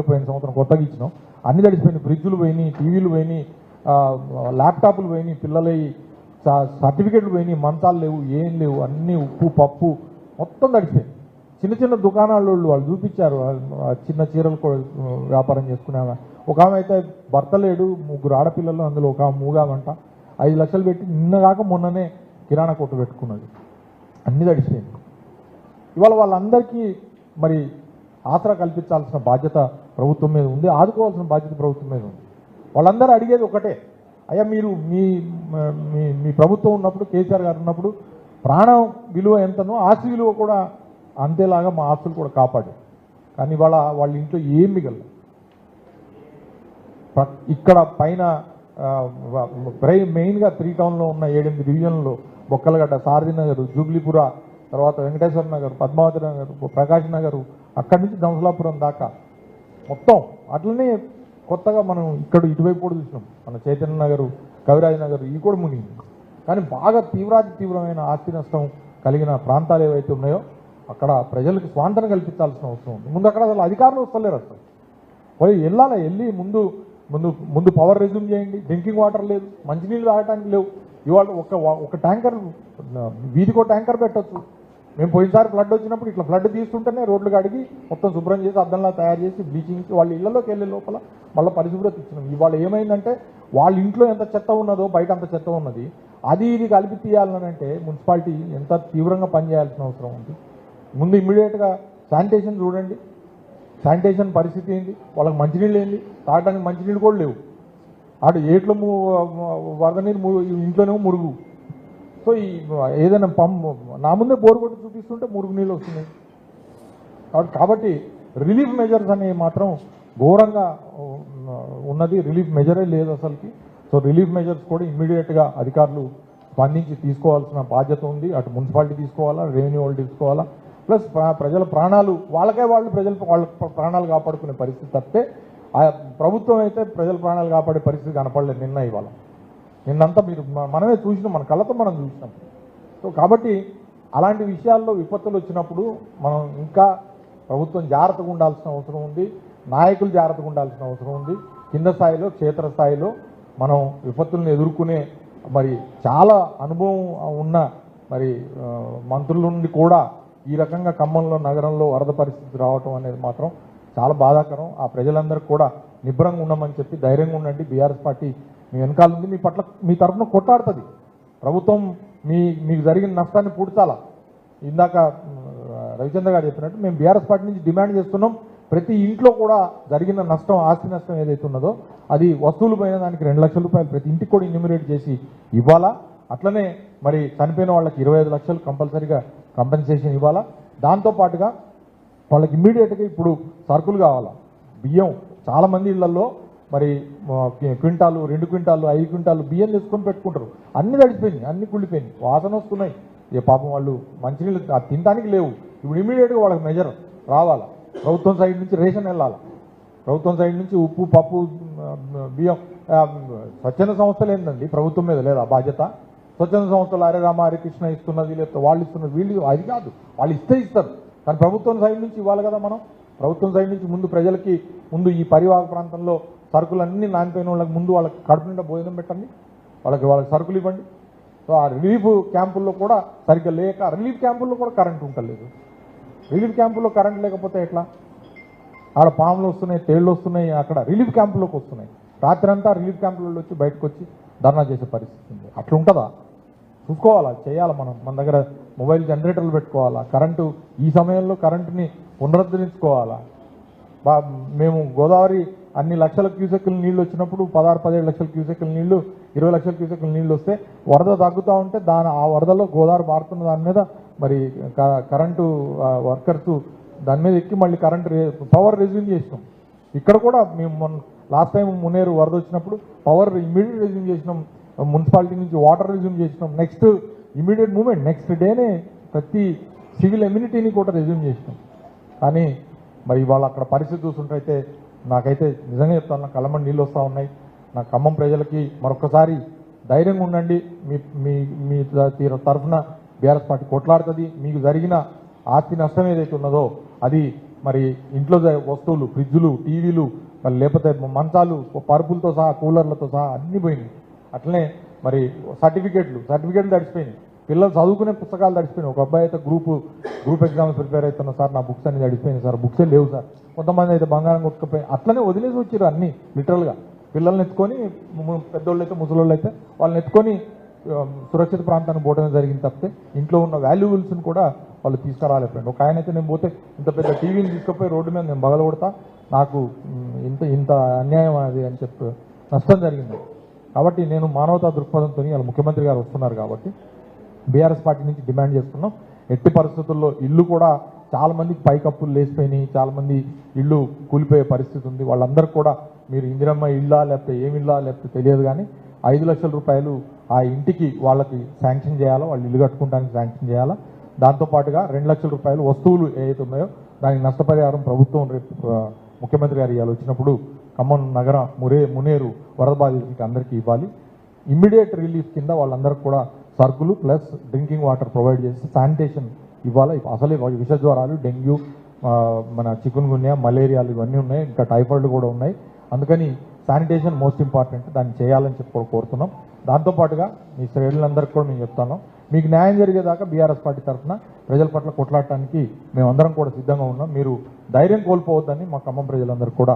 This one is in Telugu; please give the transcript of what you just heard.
రోడ్లు పోయిన సంవత్సరం కొత్తగా ఇచ్చినాం అన్ని తడిసిపోయినాయి. ఫ్రిడ్జులు పోయినాయి టీవీలు పోయినాయి ల్యాప్టాప్లు పోయినాయి పిల్లలవి సర్టిఫికెట్లు పోయినాయి మంచాలు లేవు ఏం లేవు అన్నీ ఉప్పు పప్పు మొత్తం తడిసిపోయింది చిన్న చిన్న దుకాణాల వాళ్ళు వాళ్ళు చూపించారు చిన్న చీరలు వ్యాపారం చేసుకునే ఆమె. ఒక ఆమె అయితే భర్త లేడు ముగ్గురు ఆడపిల్లలు అందులో ఒక ఆమె మూగామంట. ఐదు లక్షలు పెట్టి నిన్న కాక మొన్ననే కిరాణా కొట్టు పెట్టుకున్నది అన్నీ తడిసిపోయింది ఇవాళ వాళ్ళందరికీ మరి ఆసరా కల్పించాల్సిన బాధ్యత ప్రభుత్వం మీద ఉంది ఆదుకోవాల్సిన బాధ్యత ప్రభుత్వం మీద ఉంది. వాళ్ళందరూ అడిగేది ఒకటే అయ్యా మీరు మీ మీ మీ ప్రభుత్వం ఉన్నప్పుడు కేసీఆర్ గారు ఉన్నప్పుడు ప్రాణం విలువ ఎంతనో ఆస్తి విలువ కూడా అంతేలాగా మా ఆస్తులు కూడా కాపాడు కానీ ఇవాళ వాళ్ళ ఇంట్లో ఏం మిగలదు. ఇక్కడ పైన ప్రై- మెయిన్గా త్రీ టౌన్లో ఉన్న ఏడెనిమిది డివిజన్లో బొక్కలగడ్డ సారథినగర్ జూబ్లీపుర తర్వాత వెంకటేశ్వర నగర్ పద్మావతి నగర్ ప్రకాష్ నగర్ అక్కడి నుంచి దంసలాపురం దాకా మొత్తం అట్లనే కొత్తగా మనం ఇక్కడ ఇటువైపు కూడా చూసినాం. మన చైతన్య నగరు కవిరాజ్ నగర్ ఇవి కూడా మునిగింది. కానీ బాగా తీవ్రాతి తీవ్రమైన ఆస్తి నష్టం కలిగిన ప్రాంతాలు ఏవైతే ఉన్నాయో అక్కడ ప్రజలకు స్వాంతన కల్పించాల్సిన అవసరం ఉంది. ముందు అక్కడ అసలు అధికారులు వస్తలేరు అసలు. పోయి వెళ్ళాలి? వెళ్ళి ముందు ముందు ముందు పవర్ రెజ్యూమ్ చేయండి. డ్రింకింగ్ వాటర్ లేదు మంచినీళ్ళు తాగటానికి లేవు. ఇవాళ ఒక ఒక ట్యాంకర్ వీధికో ట్యాంకర్ పెట్టచ్చు. మేము పోయినసారి ఫ్లడ్ వచ్చినప్పుడు ఇట్లా ఫ్లడ్ తీస్తుంటేనే రోడ్లు కడిగి మొత్తం శుభ్రం చేసి అద్దంలా తయారు చేసి బ్లీచింగ్ వాళ్ళ ఇళ్ళలోకి వెళ్ళే లోపల మళ్ళీ పరిశుభ్రత ఇచ్చినాం. ఇవాళ ఏమైందంటే వాళ్ళ ఇంట్లో ఎంత చెత్త ఉన్నదో బయట అంత చెత్త ఉన్నది. అది ఇది కలిపి తీయాలని అంటే మున్సిపాలిటీ ఎంత తీవ్రంగా పనిచేయాల్సిన అవసరం ఉంది. ముందు ఇమ్మీడియట్గా శానిటేషన్ చూడండి. శానిటేషన్ పరిస్థితి ఏంటి వాళ్ళకి మంచినీళ్ళు ఏంటి తాగడానికి మంచినీళ్ళు కూడా లేవు. అటు ఏట్లో ము- వరద నీరు ఇంట్లోనేమో మురుగు. సో ఈ ఏదైనా పంప్ నా ముందే బోర్ కొట్టి చూపిస్తుంటే మురుగు నీళ్ళు వస్తున్నాయి. కాబట్టి కాబట్టి రిలీఫ్ మెజర్స్ అనేవి మాత్రం ఘోరంగా ఉన్నది. రిలీఫ్ మెజరే లేదు అసలుకి. సో రిలీఫ్ మెజర్స్ కూడా ఇమ్మీడియట్గా అధికారులు స్పందించి తీసుకోవాల్సిన బాధ్యత ఉంది. అటు మున్సిపాలిటీ తీసుకోవాలా రెవెన్యూ వాళ్ళు తీసుకోవాలా. ప్లస్ ప్రజల ప్రాణాలు వాళ్ళకే వాళ్ళు ప్రజల వాళ్ళ ప్రాణాలు కాపాడుకునే పరిస్థితి తప్పితే ఆ ప్రభుత్వం అయితే ప్రజల ప్రాణాలు కాపాడే పరిస్థితి కనపడలేదు నిన్న ఇవాళ. నిన్నంతా మీరు మనమే చూసినాం మన కళ్ళతో మనం చూసినాం. సో కాబట్టి అలాంటి విషయాల్లో విపత్తులు వచ్చినప్పుడు మనం ఇంకా ప్రభుత్వం జాగ్రత్తగా ఉండాల్సిన అవసరం ఉంది నాయకులు జాగ్రత్తగా ఉండాల్సిన అవసరం ఉంది. కింద స్థాయిలో క్షేత్ర స్థాయిలో మనం విపత్తులను ఎదుర్కొనే మరి చాలా అనుభవం ఉన్న మరి మంత్రుల నుండి కూడా ఈ రకంగా ఖమ్మంలో నగరంలో వరద పరిస్థితి రావటం అనేది మాత్రం చాలా బాధాకరం. ఆ ప్రజలందరికీ కూడా నిబ్బరంగా ఉండమని చెప్పి ధైర్యంగా ఉండండి. బీఆర్ఎస్ పార్టీ మీ వెనకాల ఉంది మీ పట్ల మీ తరఫున కొట్లాడుతుంది. ప్రభుత్వం మీ మీకు జరిగిన నష్టాన్ని పూడ్చాలా? ఇందాక రవిచంద్ర గారు చెప్పినట్టు మేము బీఆర్ఎస్ పార్టీ నుంచి డిమాండ్ చేస్తున్నాం. ప్రతి ఇంట్లో కూడా జరిగిన నష్టం ఆస్తి నష్టం ఏదైతే ఉన్నదో అది వస్తువులు పోయిన దానికి రెండు లక్షల రూపాయలు ప్రతి ఇంటికి కూడా ఇన్యూమిరేట్ చేసి ఇవ్వాలా? అట్లనే మరి చనిపోయిన వాళ్ళకి ఇరవై ఐదు లక్షలు కంపల్సరీగా కంపెన్సేషన్ ఇవ్వాలా? దాంతో పాటుగా వాళ్ళకి ఇమ్మీడియట్గా ఇప్పుడు సరుకులు కావాలా? బియ్యం చాలామంది ఇళ్ళలో మరి క్వింటాలు రెండు క్వింటాలు ఐదు క్వింటాలు బియ్యం తీసుకొని పెట్టుకుంటారు. అన్ని తడిసిపోయినాయి అన్ని కుళ్ళిపోయినాయి వాసన వస్తున్నాయి. ఏ పాపం వాళ్ళు మంచినీళ్ళు తినడానికి లేవు. ఇప్పుడు ఇమీడియట్గా వాళ్ళకి మెజర్ రావాలి? ప్రభుత్వం సైడ్ నుంచి రేషన్ వెళ్ళాలి? ప్రభుత్వం సైడ్ నుంచి ఉప్పు పప్పు బియ్యం స్వచ్ఛంద సంస్థలు ఏంటండి ప్రభుత్వం మీద లేదా బాధ్యత? స్వచ్ఛంద సంస్థలు హరే రామ హరే కృష్ణ ఇస్తున్నది లేకపోతే వాళ్ళు ఇస్తున్నది వీళ్ళు అది కాదు. వాళ్ళు ఇస్తే ఇస్తారు. కానీ ప్రభుత్వం సైడ్ నుంచి ఇవ్వాలి కదా మనం? ప్రభుత్వం సైడ్ నుంచి ముందు ప్రజలకి ముందు ఈ పరివాహక ప్రాంతంలో సరుకులన్నీ నానిపోయిన వాళ్ళకి ముందు వాళ్ళకి కడుపు నిండా భోజనం పెట్టండి. వాళ్ళకి వాళ్ళకి సరుకులు ఇవ్వండి. సో ఆ రిలీఫ్ క్యాంపుల్లో కూడా సరిగ్గా లేక రిలీఫ్ క్యాంపుల్లో కూడా కరెంట్ ఉండలేదు. రిలీఫ్ క్యాంపుల్లో కరెంట్ లేకపోతే ఎట్లా? ఆడ పాములు వస్తున్నాయి తేళ్ళు వస్తున్నాయి అక్కడ రిలీఫ్ క్యాంపులోకి వస్తున్నాయి. రాత్రి అంతా రిలీఫ్ క్యాంపులలో వచ్చి బయటకు వచ్చి ధర్నా చేసే పరిస్థితి ఉంది. అట్లా ఉంటుందా చూసుకోవాలా? చేయాలి మనం? మన దగ్గర మొబైల్ జనరేటర్లు పెట్టుకోవాలా? కరెంటు ఈ సమయంలో కరెంటుని పునరుద్ధరించుకోవాలా? బా మేము గోదావరి అన్ని లక్షల క్యూసెక్కుల నీళ్ళు వచ్చినప్పుడు పదహారు పదిహేడు లక్షల క్యూసెక్కుల నీళ్ళు ఇరవై లక్షల క్యూసెక్కుల నీళ్ళు వస్తే వరద తగ్గుతూ ఉంటే దాని ఆ వరదలో గోదావరి మారుతున్న దాని మీద మరి క- కరెంటు వర్కర్స్ దాని మీద ఎక్కి మళ్ళీ కరెంట్ పవర్ రెజ్యూమ్ చేసినాం. ఇక్కడ కూడా మేము మొన్న లాస్ట్ టైం మునేరు వరద వచ్చినప్పుడు పవర్ ఇమీడియట్ రెజ్యూమ్ చేసినాం. మున్సిపాలిటీ నుంచి వాటర్ రెజ్యూమ్ చేసినాం. నెక్స్ట్ ఇమీడియట్ మూమెంట్ నెక్స్ట్ డేనే ప్రతి సివిల్ ఎమ్యూనిటీని కూడా రెజ్యూమ్ చేసినాం. కానీ మరి ఇవాళ అక్కడ పరిస్థితి చూస్తుంటే నాకైతే నిజంగా చెప్తాను నా కళ్ళమని నీళ్ళు వస్తూ ఉన్నాయి. నా ఖమ్మం ప్రజలకి మరొకసారి ధైర్యంగా ఉండండి. మీ మీ మీ తరఫున బీఆర్ఎస్ పార్టీ కొట్లాడుతుంది. మీకు జరిగిన ఆస్తి నష్టం ఏదైతే ఉన్నదో అది మరి ఇంట్లో వస్తువులు ఫ్రిడ్జులు టీవీలు మరి లేకపోతే మంచాలు పరుపులతో సహా కూలర్లతో సహా అన్నీ పోయినాయి. అట్లనే మరి సర్టిఫికేట్లు సర్టిఫికేట్లు తడిచిపోయినాయి పిల్లలు చదువుకునే పుస్తకాలు తడిచిపోయినాయి ఒక అబ్బాయి అయితే గ్రూప్ గ్రూప్ ఎగ్జామ్స్ ప్రిపేర్ అవుతున్నా సార్ నా బుక్స్ అన్ని తడిచిపోయినాయి సార్. బుక్సే లేవు సార్. కొంతమంది అయితే బంగారం కొట్టుకుపోయి అట్లనే వదిలేసి వచ్చారు అన్ని లిటరల్గా పిల్లల్ని ఎత్తుకొని పెద్దోళ్ళు అయితే ముసలోళ్ళు అయితే వాళ్ళని ఎత్తుకొని సురక్షిత ప్రాంతానికి పోవడమే జరిగింది తప్పితే ఇంట్లో ఉన్న వాల్యుబుల్స్ని కూడా వాళ్ళు తీసుకురాలేకపోయింది ఒక ఆయన అయితే నేను పోతే ఇంత పెద్ద టీవీని తీసుకుపోయి రోడ్డు మీద నేను బగల కొడతా నాకు ఇంత ఇంత అన్యాయం అది అని చెప్పి నష్టం జరిగింది. కాబట్టి నేను మానవతా దృక్పథంతో ఇలా ముఖ్యమంత్రి గారు వస్తున్నారు కాబట్టి బీఆర్ఎస్ పార్టీ నుంచి డిమాండ్ చేస్తున్నాం. ఎట్టి పరిస్థితుల్లో ఇల్లు కూడా చాలామంది పైకప్పులు లేచిపోయినాయి. చాలామంది ఇల్లు కూలిపోయే పరిస్థితి ఉంది. వాళ్ళందరూ కూడా మీరు ఇందిరమ్మ ఇల్లా లేకపోతే ఏమి ఇల్లా లేకపోతే తెలియదు కానీ ఐదు లక్షల రూపాయలు ఆ ఇంటికి వాళ్ళకి శాంక్షన్ చేయాలా? వాళ్ళు ఇల్లు కట్టుకోవడానికి శాంక్షన్ చేయాలా? దాంతోపాటుగా రెండు లక్షల రూపాయలు వస్తువులు ఏవైతే ఉన్నాయో దానికి నష్టపరిహారం ప్రభుత్వం రేపు ముఖ్యమంత్రి గారు ఇవాళ వచ్చినప్పుడు ఖమ్మం నగర మురే మునేరు వరద బాధితులకి అందరికీ ఇవ్వాలి. ఇమ్మీడియట్ రిలీఫ్ కింద వాళ్ళందరికీ కూడా సరుకులు ప్లస్ డ్రింకింగ్ వాటర్ ప్రొవైడ్ చేసి శానిటేషన్ ఇవ్వాలి? అసలే విష జ్వరాలు డెంగ్యూ మన చికున్ గున్యా మలేరియాలు ఇవన్నీ ఉన్నాయి. ఇంకా టైఫాయిడ్ కూడా ఉన్నాయి. అందుకని శానిటేషన్ మోస్ట్ ఇంపార్టెంట్. దాన్ని చేయాలని చెప్పి కోరుతున్నాం. దాంతోపాటుగా మీ శ్రేణులందరికీ కూడా మేము చెప్తాను. మీకు న్యాయం జరిగేదాకా బీఆర్ఎస్ పార్టీ తరఫున ప్రజల పట్ల కొట్లాడటానికి మేమందరం కూడా సిద్ధంగా ఉన్నాం. మీరు ధైర్యం కోల్పోవద్దని మా ఖమ్మం ప్రజలందరూ కూడా